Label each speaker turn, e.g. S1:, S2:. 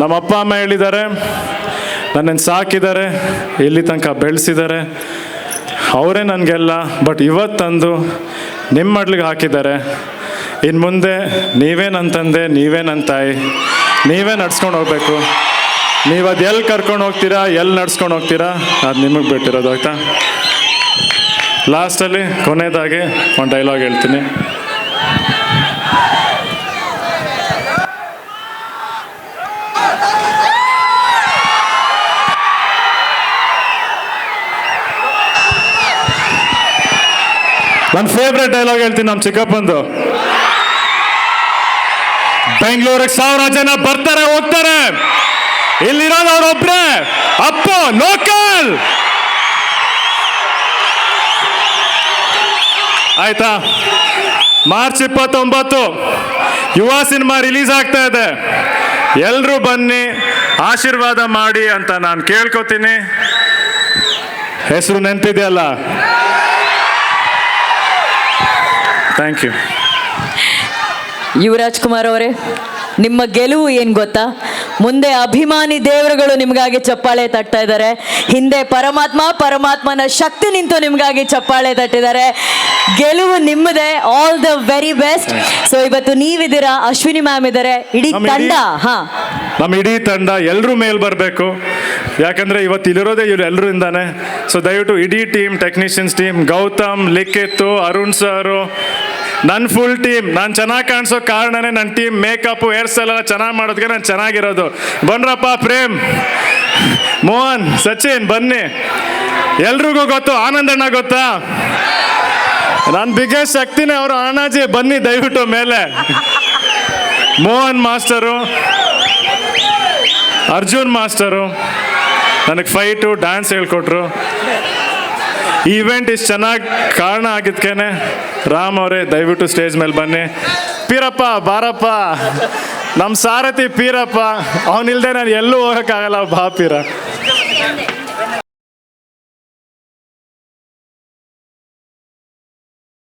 S1: ನಮ್ಮ ಅಪ್ಪ ಅಮ್ಮ ಹೇಳಿದ್ದಾರೆ, ನನ್ನನ್ನು ಸಾಕಿದ್ದಾರೆ ಇಲ್ಲಿ ತನಕ ಬೆಳೆಸಿದ್ದಾರೆ, ಅವರೇ ನನಗೆಲ್ಲ ಬಟ್ ಇವತ್ತಂದು ನಿಮ್ಮ ಮಡ್ಲಿಗೆ ಹಾಕಿದ್ದಾರೆ. ಇನ್ನು ಮುಂದೆ ನೀವೇ ನನ್ನ ತಂದೆ, ನೀವೇ ನನ್ನ ತಾಯಿ, ನೀವೇ ನಡ್ಸ್ಕೊಂಡು ಹೋಗ್ಬೇಕು. ನೀವು ಅದು ಎಲ್ಲಿ ಕರ್ಕೊಂಡು ಹೋಗ್ತೀರಾ, ಎಲ್ಲಿ ನಡ್ಸ್ಕೊಂಡು ಹೋಗ್ತೀರಾ, ಅದು ನಿಮಗೆ ಬಿಟ್ಟಿರೋದು, ಆಯ್ತಾ? ಲಾಸ್ಟಲ್ಲಿ ಕೊನೆಯದಾಗಿ ಒಂದು ಡೈಲಾಗ್ ಹೇಳ್ತೀನಿ. ನನ್ನ ಫೇವ್ರೆಟ್ ಡೈಲಾಗ್ ಹೇಳ್ತೀನಿ ನಮ್ಮ ಚಿಕ್ಕಪ್ಪಂದು. ಬೆಂಗಳೂರಿಗೆ ಸಾವಿರ ಜನ ಬರ್ತಾರೆ, ಹೋಗ್ತಾರೆ. ಇಲ್ಲಿರೋದು ಅವ್ರೊಬ್ರೆ. ಅಪ್ಪ, ಲೋಕಲ್. ಆಯ್ತಾ? ಮಾರ್ಚ್ ಇಪ್ಪತ್ತೊಂಬತ್ತು ಯುವ ಸಿನಿಮಾ ರಿಲೀಸ್ ಆಗ್ತಾ ಇದೆ. ಎಲ್ಲರೂ ಬನ್ನಿ, ಆಶೀರ್ವಾದ ಮಾಡಿ ಅಂತ ನಾನು ಕೇಳ್ಕೊತೀನಿ. ಹೆಸರು ನೆನಪಿದೆಯಲ್ಲ? ಥ್ಯಾಂಕ್ ಯು
S2: ಯುವರಾಜ್ ಕುಮಾರ್ ಅವರೇ ನಿಮ್ಮ ಗೆಲುವು ಏನು ಗೊತ್ತಾ? ಮುಂದೆ ಅಭಿಮಾನಿ ದೇವರುಗಳು ನಿಮಗಾಗಿ ಚಪ್ಪಾಳೆ ತಟ್ತಾ ಇದ್ದಾರೆ. ಹಿಂದೆ ಪರಮಾತ್ಮ ಪರಮಾತ್ಮನ ಶಕ್ತಿ ನಿಂತು ನಿಮಗಾಗಿ ಚಪ್ಪಾಳೆ ತಟ್ಟಿದ್ದಾರೆ. ಗೆಲುವು ನಿಮ್ಮದೇ all the very best so ಇವತ್ತು ನೀವಿದ್ದೀರಾ? ಅಶ್ವಿನಿ ಮ್ಯಾಮ್ ಇದ್ದಾರೆ. ಇಡೀ
S1: ನಮ್ಮ ಇಡೀ-
S2: ತಂಡ ಹಾ.
S1: ನಮ್ಮ ಇಡೀ ತಂಡ ಎಲ್ಲರೂ ಮೇಲ್ ಬರಬೇಕು. ಯಾಕಂದ್ರೆ ಇವತ್ತು ಇಲ್ಲಿರೋದೇ ಇವ್ರು ಎಲ್ಲರಿಂದಾನೆ ಸೊ ದಯವಿಟ್ಟು ಇಡೀ team technicians team Gautam Likhith Arun sir ನನ್ನ ಫುಲ್ ಟೀಮ್ ನಾನು ಚೆನ್ನಾಗಿ ಕಾಣಿಸೋ ಕಾರಣನೇ ನನ್ನ ಟೀಮ್ ಮೇಕಪ್ ಹೇರ್ ಸ್ಟೈಲ್ ಎಲ್ಲ ಚೆನ್ನಾಗಿ ಮಾಡೋದಕ್ಕೆ ನಾನು ಚೆನ್ನಾಗಿರೋದು. ಬನ್ರಪ್ಪ, ಪ್ರೇಮ್. ಮೋಹನ್, ಸಚಿನ್, ಬನ್ನಿ. ಎಲ್ರಿಗೂ ಗೊತ್ತು ಆನಂದಣ್ಣ ಗೊತ್ತಾ? ನನ್ನ ಬಿಗ್ಗೆಸ್ಟ್ ಶಕ್ತಿನೇ ಅವರು ಅಣ್ಣಾಜಿ, ಬನ್ನಿ ದಯವಿಟ್ಟು ಮೇಲೆ. ಮೋಹನ್ ಮಾಸ್ಟರು. ಅರ್ಜುನ್ ಮಾಸ್ಟರು. ನನಗೆ ಫೈಟು ಡ್ಯಾನ್ಸ್ ಹೇಳ್ಕೊಟ್ರು. ಈ ಇವೆಂಟ್ ಇಷ್ಟು ಚೆನ್ನಾಗಿ ಕಾರಣ ಆಗಿದ್ಕೇನೆ. ರಾಮ್ ಅವರೇ, ದಯವಿಟ್ಟು ಸ್ಟೇಜ್ ಮೇಲೆ ಬನ್ನಿ. ಪೀರಪ್ಪ, ಬಾರಪ್ಪ. ನಮ್ಮ ಸಾರಥಿ ಪೀರಪ್ಪ. ಅವನಿಲ್ದೆ ನಾನು ಎಲ್ಲೂ ಹೋಗೋಕ್ಕಾಗಲ್ಲ, ಬಾ ಪೀರ.